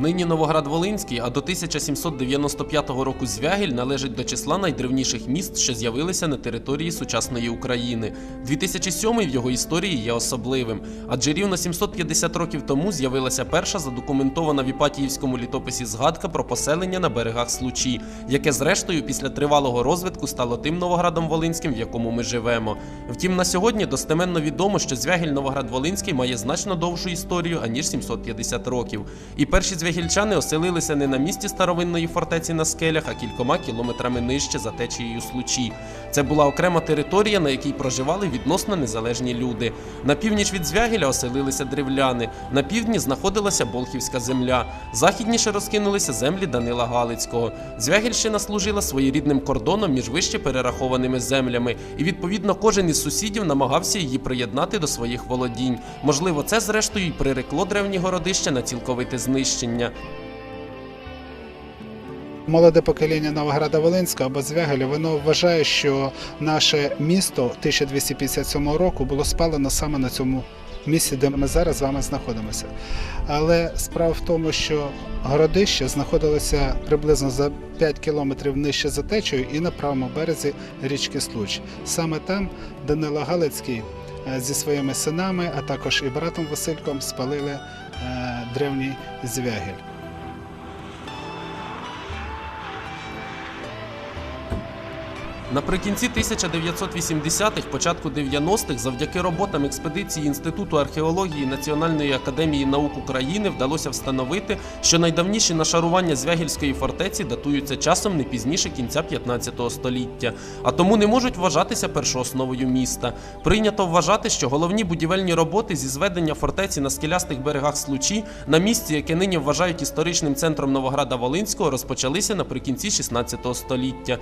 Нині Новоград-Волинський, а до 1795 року Звягіль належить до числа найдревніших міст, що з'явилися на території сучасної України. 2007 в його історії є особливим, адже рівно 750 років тому з'явилася перша задокументована в Іпатіївському літописі згадка про поселення на берегах Случі, яке зрештою після тривалого розвитку стало тим Новоградом Волинським, в якому ми живемо. Втім, на сьогодні достеменно відомо, що Звягіль Новоград-Волинський має значно довшу історію аніж 750 років. І перші звягільчани оселилися не на місці старовинної фортеці на скелях, а кількома кілометрами нижче за течією случі. Це була окрема територія, на якій проживали відносно незалежні люди. На північ від Звягіля оселилися древляни, на півдні знаходилася Болхівська земля, західніше розкинулися землі Данила Галицького. Звягільщина служила своєрідним кордоном між вище перерахованими землями, і відповідно кожен із сусідів намагався її приєднати до своїх володінь. Можливо, це зрештою й прирекло древні городища на цілковите знищення. Молоде покоління Новограда Волинського або Звягеля, воно вважає, що наше місто 1257 року було спалено саме на цьому місці, де ми зараз з вами знаходимося. Але справа в тому, що городище знаходилося приблизно за 5 кілометрів нижче за течею і на правому березі річки Случ. Саме там Данило Галицький е, зі своїми синами, а також і братом Васильком спалили е, древній Звягель. Наприкінці 1980-х, початку 90-х, завдяки роботам експедиції Інституту археології Національної академії наук України вдалося встановити, що найдавніші нашарування Звягільської фортеці датуються часом не пізніше кінця 15 століття, а тому не можуть вважатися першоосновою міста. Прийнято вважати, що головні будівельні роботи зі зведення фортеці на скелястих берегах Случі на місці, яке нині вважають історичним центром Новограда Волинського, розпочалися наприкінці 16 століття.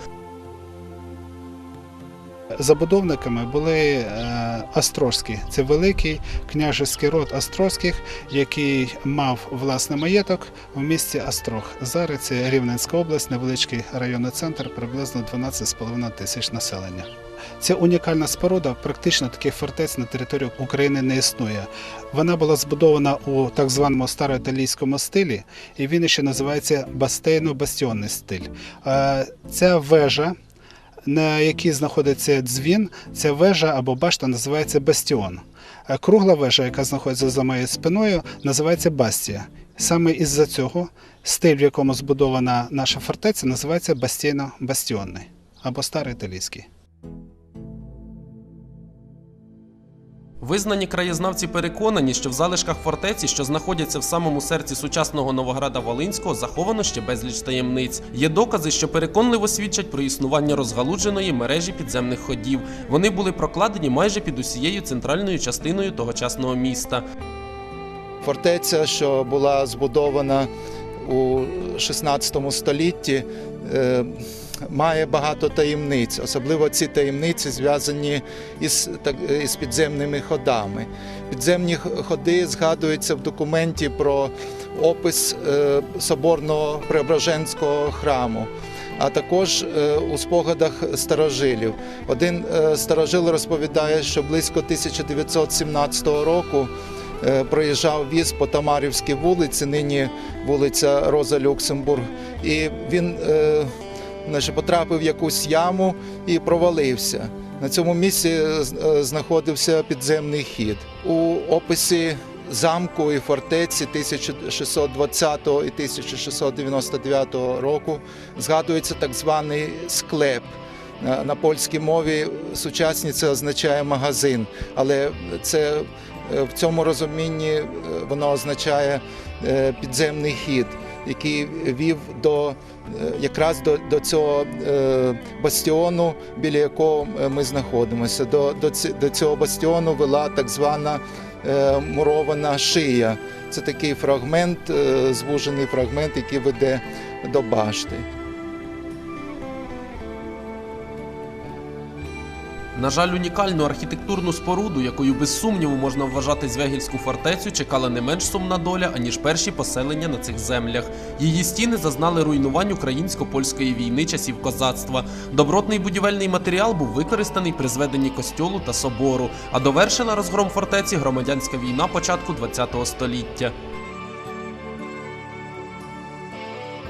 Забудовниками були е, Острозькі. Це великий княжеський род Острозьких, який мав власний маєток в місті Острог. Зараз це Рівненська область, невеличкий районний центр, приблизно 12,5 тисяч населення. Це унікальна споруда. Практично таких фортець на території України не існує. Вона була збудована у так званому староіталійському стилі, і він ще називається бастейно-бастіонний стиль. Е, Ця вежа на якій знаходиться дзвін, ця вежа або башта називається бастіон. А Кругла вежа, яка знаходиться за моєю спиною, називається бастія. Саме із-за цього стиль, в якому збудована наша фортеця, називається бастійно-бастіонний або старий італійський. Визнані краєзнавці переконані, що в залишках фортеці, що знаходяться в самому серці сучасного Новограда Волинського, заховано ще безліч таємниць. Є докази, що переконливо свідчать про існування розгалудженої мережі підземних ходів. Вони були прокладені майже під усією центральною частиною тогочасного міста. Фортеця, що була збудована у 16 столітті, е, має багато таємниць. Особливо ці таємниці зв'язані із, так, із підземними ходами. Підземні ходи згадуються в документі про опис е, соборного Преображенського храму. А також е, у спогадах старожилів. Один е, старожил розповідає, що близько 1917 року проїжджав віз по Тамарівській вулиці, нині вулиця Роза Люксембург, і він потрапив в якусь яму і провалився. На цьому місці е, е, знаходився підземний хід. У описі замку і фортеці 1620 і 1699 року згадується так званий склеп. На- польській мові сучасні це означає магазин, але це е, в цьому розумінні воно означає підземний хід, який вів до е, якраз до, до цього е, бастіону, біля якого е, ми знаходимося. До, до, до цього бастіону вела так звана мурована шия. Це такий фрагмент, звужений фрагмент, який веде до башти. На жаль, унікальну архітектурну споруду, якою без сумніву можна вважати Звягільську фортецю, чекала не менш сумна доля, аніж перші поселення на цих землях. Її стіни зазнали руйнувань українсько-польської війни часів козацтва. Добротний будівельний матеріал був використаний при зведенні костьолу та собору, а довершила розгром фортеці громадянська війна початку ХХ століття.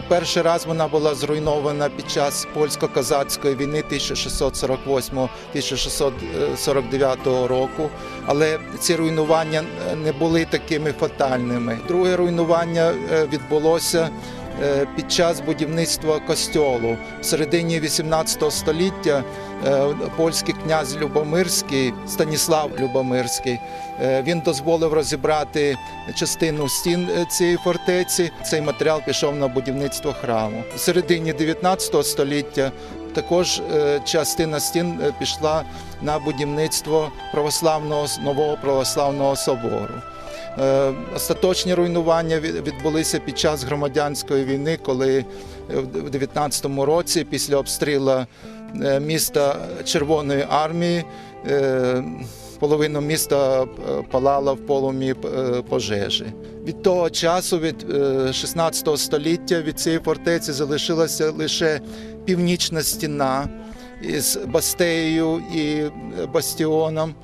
Перший раз вона була зруйнована під час польсько-казацької війни 1648-1649 року, але ці руйнування не були такими фатальними. Друге руйнування е, відбулося під час будівництва костьолу. В середині 18 століття е, польський князь Любомирський, Станіслав Любомирський, е, він дозволив розібрати частину стін е, цієї фортеці. Цей матеріал пішов на будівництво храму. В середині 19 століття також е, частина стін е, пішла на будівництво православного нового православного собору. Е, Остаточні руйнування відбулися під час громадянської війни, коли е, в 19-му році, після обстрілу е, міста Червоної армії, половина міста палала в полум'ї е, пожежі. Від того часу, від е, 16 століття, від цієї фортеці залишилася лише північна стіна із бастеєю і бастіоном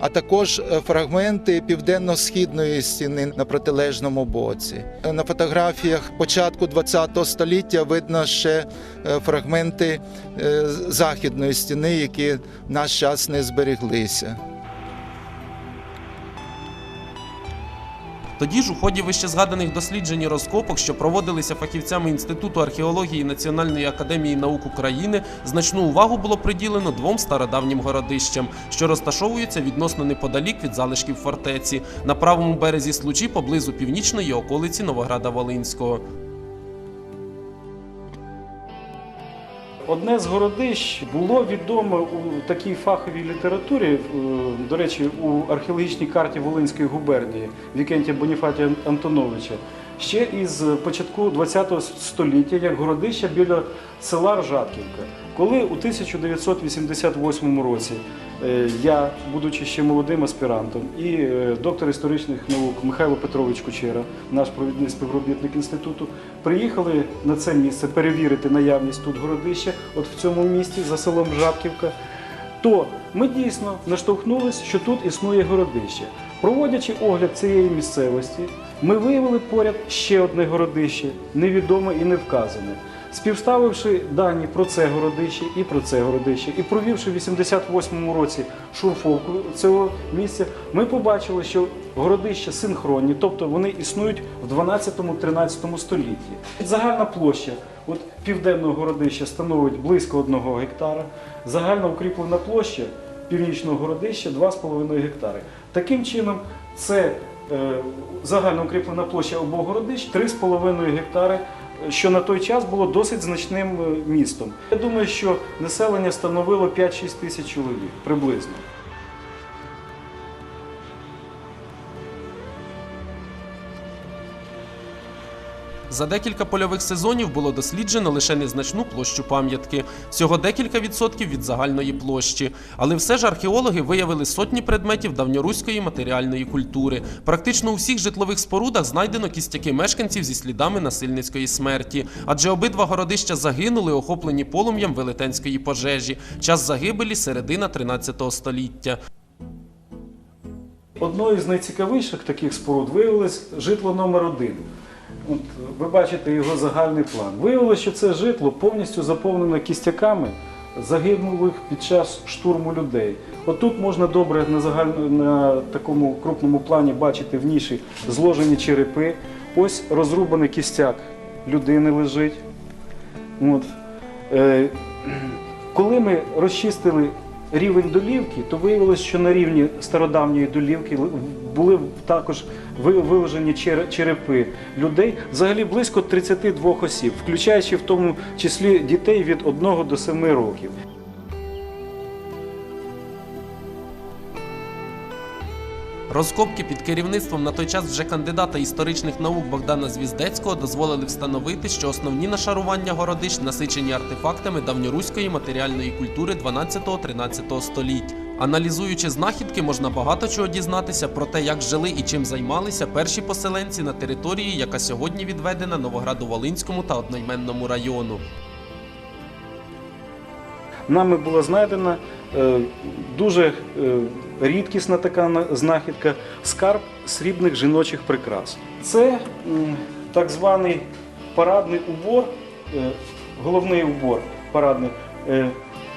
а також е, фрагменти південно-східної стіни на протилежному боці. Е, На фотографіях початку ХХ століття видно ще е, фрагменти західної стіни, які в наш час не збереглися. Тоді ж у ході вищезгаданих досліджень і розкопок, що проводилися фахівцями Інституту археології Національної академії наук України, значну увагу було приділено двом стародавнім городищам, що розташовуються відносно неподалік від залишків фортеці на правому березі Случі поблизу північної околиці Новограда Волинського. Одне з городищ було відоме у такій фаховій літературі, е, до речі, у археологічній карті Волинської губернії Вікентія Боніфатія Антоновича, ще із початку ХХ століття як городище біля села Ржатківка. Коли у 1988 році е, я, будучи ще молодим аспірантом, і е, доктор історичних наук Михайло Петрович Кучера, наш провідний співробітник інституту, приїхали на це місце перевірити наявність тут городища, от в цьому місті за селом Жабківка, то ми дійсно наштовхнулися, що тут існує городище. Проводячи огляд цієї місцевості, ми виявили поряд ще одне городище, невідоме і не вказане. Співставивши дані про це городище і про це городище, і провівши в 88-му році шурфовку цього місця, ми побачили, що городища синхронні, тобто вони існують в 12-13 столітті. Загальна площа от південного городища становить близько 1 гектара, загальна укріплена площа північного городища 2,5 гектари. Таким чином, це е, загальна укріплена площа обох городищ 3,5 гектари, що на той час було досить значним е, містом. Я думаю, що населення становило 5-6 тисяч чоловік приблизно. За декілька польових сезонів було досліджено лише незначну площу пам'ятки, всього декілька відсотків від загальної площі. Але все ж археологи виявили сотні предметів давньоруської матеріальної культури. Практично у всіх житлових спорудах знайдено кістяки мешканців зі слідами насильницької смерті, адже обидва городища загинули, охоплені полум'ям велетенської пожежі. Час загибелі середина 13 століття. Одною з найцікавіших таких споруд виявилось житло номер один. От, ви бачите його загальний план. Виявилося, що це житло повністю заповнене кістяками загинулих під час штурму людей. От тут можна добре на, загальному, на такому крупному плані бачити в ніші зложені черепи. Ось розрубаний кістяк людини лежить. От. Е, коли ми розчистили рівень долівки, то виявилось, що на рівні стародавньої долівки були також виложені чер- черепи людей, взагалі близько 32 осіб, включаючи в тому числі дітей від 1 до 7 років. Розкопки під керівництвом на той час вже кандидата історичних наук Богдана Звіздецького дозволили встановити, що основні нашарування городищ насичені артефактами давньоруської матеріальної культури 12-13 століть. Аналізуючи знахідки, можна багато чого дізнатися про те, як жили і чим займалися перші поселенці на території, яка сьогодні відведена Новограду-Волинському та одноіменному району. Нами була знайдена е, дуже е, рідкісна така знахідка скарб срібних жіночих прикрас. Це так званий парадний убор, е, головний убор парадний.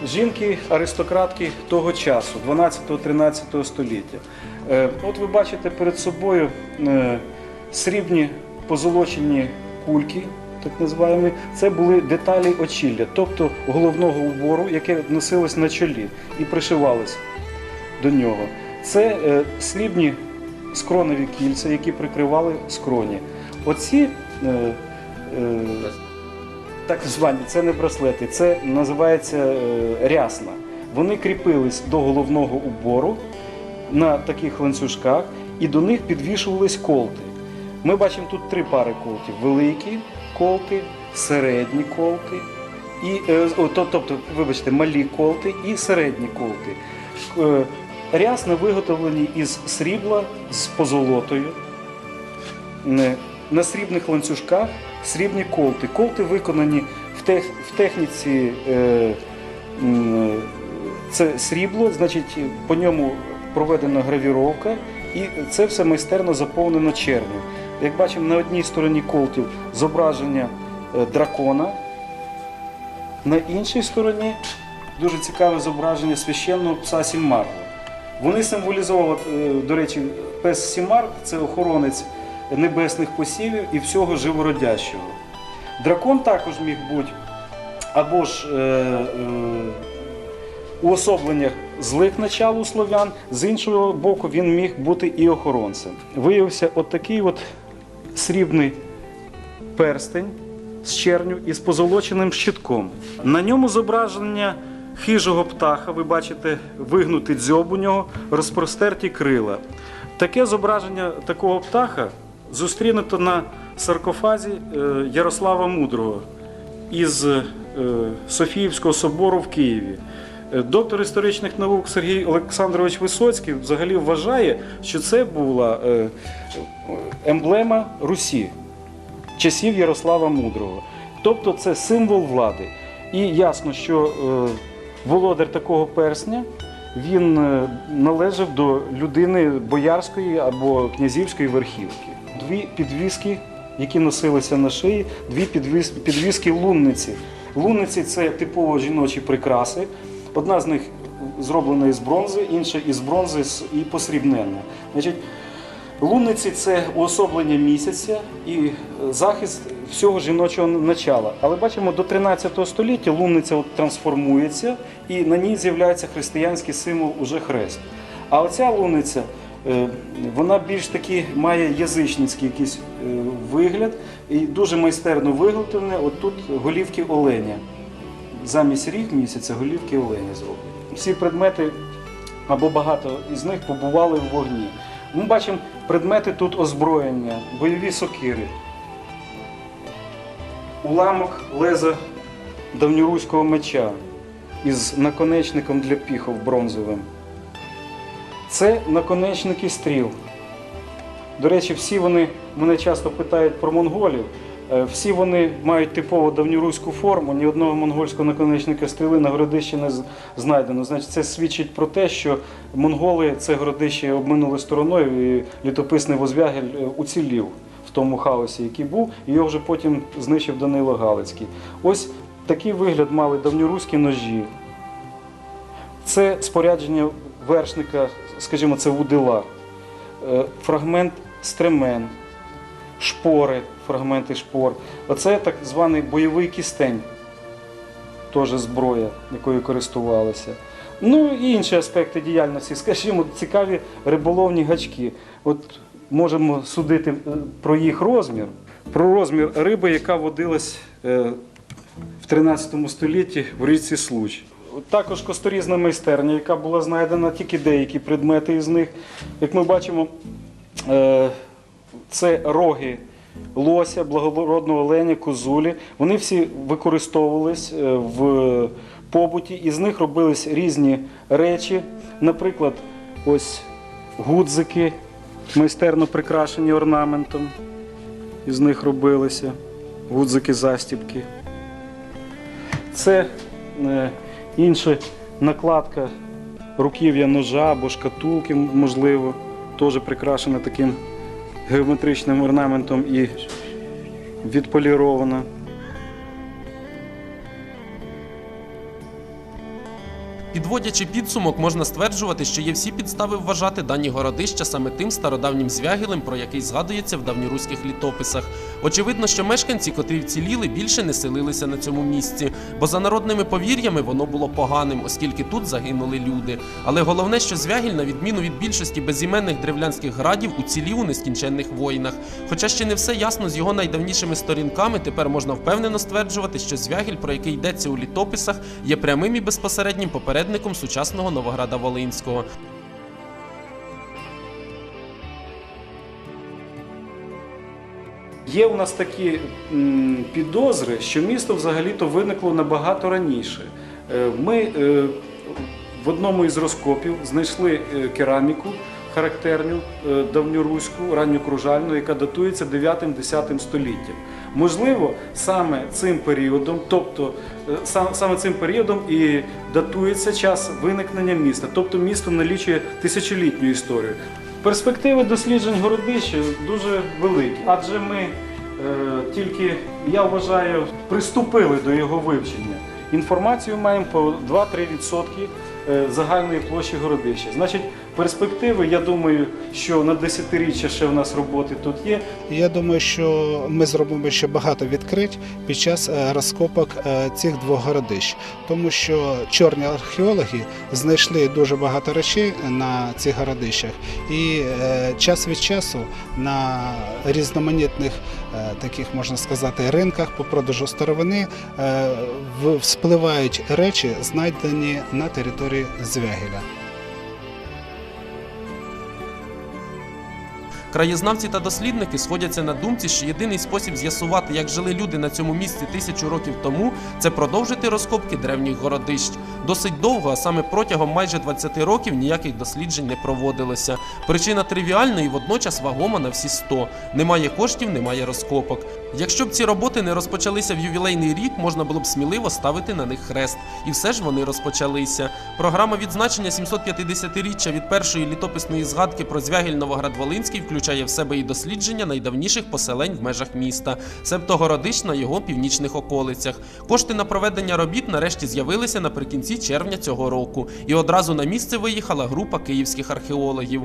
Е, Жінки, аристократки того часу, 12-13 століття. Е, От ви бачите перед собою е, срібні позолочені кульки, так називаємо. Це були деталі очілля, тобто головного убору, яке носилось на чолі і пришивалось до нього. Це е, срібні скронові кільця, які прикривали скроні. Оці е, е, так звані, це не браслети, це називається е, рясна. Вони кріпились до головного убору на таких ланцюжках, і до них підвішувались колти. Ми бачимо тут три пари колтів: великі колти, середні колти, і, е, тобто, вибачте, малі колти і середні колти. Е, Рясна виготовлені із срібла з позолотою. На срібних ланцюжках срібні колти. Колти виконані в, тех, в техніці. Е, це срібло, значить, по ньому проведена гравіровка, і це все майстерно заповнено черню. Як бачимо, на одній стороні колтів зображення е, дракона, на іншій стороні дуже цікаве зображення священного пса Сімарла. Вони символізовували, е, до речі, пес Сімар це охоронець небесних посівів і всього живородящого. Дракон також міг бути або ж е, е, уособленнях злих начал у слов'ян, з іншого боку, він міг бути і охоронцем. Виявився от такий от срібний перстень з черню із позолоченим щитком. На ньому зображення хижого птаха. Ви бачите вигнутий дзьоб у нього, розпростерті крила. Таке зображення такого птаха зустрінуто на саркофазі е, Ярослава Мудрого із е, Софіївського собору в Києві. Е, Доктор історичних наук Сергій Олександрович Висоцький взагалі вважає, що це була емблема Русі часів Ярослава Мудрого. Тобто це символ влади. І ясно, що володар такого персня він належав до людини боярської або князівської верхівки. Дві підвіски, які носилися на шиї, дві підвіски лунниці. Лунниці це типово жіночі прикраси. Одна з них зроблена із бронзи, інша із бронзи і посрібнена. Лунниці це уособлення місяця і е, захист всього жіночого начала. Але бачимо, до 13 століття лунниця от трансформується і на ній з'являється християнський символ уже хрест. А оця лунниця, вона більш таки має язичницький якийсь е, вигляд і дуже майстерно виготовлена. От тут голівки оленя. Замість ріг місяця голівки оленя зроблені. Всі предмети або багато із них побували в вогні. Ми бачимо предмети тут озброєння, бойові сокири, уламок леза давньоруського меча із наконечником для піхов бронзовим. Це наконечники стріл. До речі, всі вони мене часто питають про монголів. Е, Всі вони мають типово давньоруську форму, ні одного монгольського наконечника стріли на городищі не знайдено. Значить, це свідчить про те, що монголи це городище обминули стороною, і літописний Возвягель е, уцілів в тому хаосі, який був, і його вже потім знищив Данило Галицький. Ось такий вигляд мали давньоруські ножі. Це спорядження вершника, скажімо, це вудила, Е, фрагмент стремен, шпори, фрагменти шпор. Оце так званий бойовий кістень, теж зброя, якою користувалися. Ну і інші аспекти діяльності, скажімо, цікаві риболовні гачки. От можемо судити е, про їх розмір, про розмір риби, яка водилась е, в 13 столітті в річці Случ. Також косторізна майстерня, яка була знайдена, тільки деякі предмети із них. Як ми бачимо, е, це роги лося, благородного оленя, козулі. Вони всі використовувались е, в побуті, і з них робились різні речі. Наприклад, ось гудзики, майстерно прикрашені орнаментом. Із них робилися гудзики застібки. Це е, інша накладка руків'я ножа або шкатулки, можливо, теж прикрашена таким геометричним орнаментом і відполірована. Підводячи підсумок, можна стверджувати, що є всі підстави вважати дані городища саме тим стародавнім звягілем, про який згадується в давньоруських літописах. Очевидно, що мешканці, котрі вціліли, більше не селилися на цьому місці, бо за народними повір'ями воно було поганим, оскільки тут загинули люди. Але головне, що звягіль, на відміну від більшості безіменних древлянських градів, уцілів у нескінченних воїнах. Хоча ще не все ясно з його найдавнішими сторінками, тепер можна впевнено стверджувати, що звягіль, про який йдеться у літописах, є прямим і безпосереднім попередником сучасного Новограда Волинського. Є у нас такі підозри, що місто взагалі-то виникло набагато раніше. Е, Ми е, в одному із розкопів знайшли е, кераміку характерну давньоруську, ранньокружальну, яка датується 9-10 століттям. Можливо, саме цим періодом, тобто саме цим періодом і датується час виникнення міста, тобто місто налічує тисячолітню історію. Перспективи досліджень городища дуже великі, адже ми е, тільки, я вважаю, приступили до його вивчення. Інформацію маємо по 2-3% е, загальної площі городища. Значить, перспективи, я думаю, що на десятиріччя ще в нас роботи тут є. Я думаю, що ми зробимо ще багато відкрить під час е, розкопок е, цих двох городищ, тому що чорні археологи знайшли дуже багато речей на цих городищах, і е, час від часу на різноманітних таких можна сказати ринках по продажу старовини вспливають речі, знайдені на території Звягіля. Краєзнавці та дослідники сходяться на думці, що єдиний спосіб з'ясувати, як жили люди на цьому місці тисячу років тому, це продовжити розкопки древніх городищ. Досить довго, а саме протягом майже 20 років ніяких досліджень не проводилося. Причина тривіальна і водночас вагома на всі 100. Немає коштів, немає розкопок. Якщо б ці роботи не розпочалися в ювілейний рік, можна було б сміливо ставити на них хрест. І все ж вони розпочалися. Програма відзначення 750-річчя від першої літописної згадки про Звягіль Новоград-Волинський включає в себе і дослідження найдавніших поселень в межах міста, себто городищ на його північних околицях. Кошти на проведення робіт нарешті з'явилися наприкінці червня цього року, і одразу на місце виїхала група київських археологів.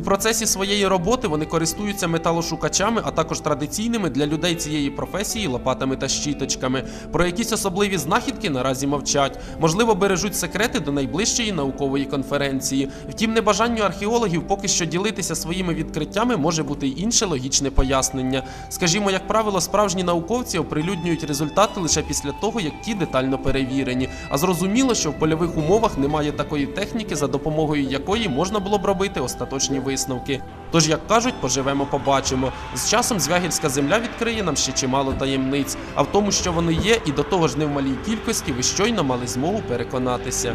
У процесі своєї роботи вони користуються металошукачами, а також традиційними для людей цієї професії лопатами та щіточками. Про якісь особливі знахідки наразі мовчать. Можливо, бережуть секрети до найближчої наукової конференції. Втім, небажанню археологів поки що ділитися своїми відкриттями може бути й інше логічне пояснення. Скажімо, як правило, справжні науковці оприлюднюють результати лише після того, як ті детально перевірені. А зрозуміло, що в польових умовах немає такої техніки, за допомогою якої можна було б робити остаточні висновки. Тож, як кажуть, поживемо, побачимо. З часом звягільська земля відкриє нам ще чимало таємниць, а в тому, що вони є, і до того ж не в малій кількості, ви щойно мали змогу переконатися.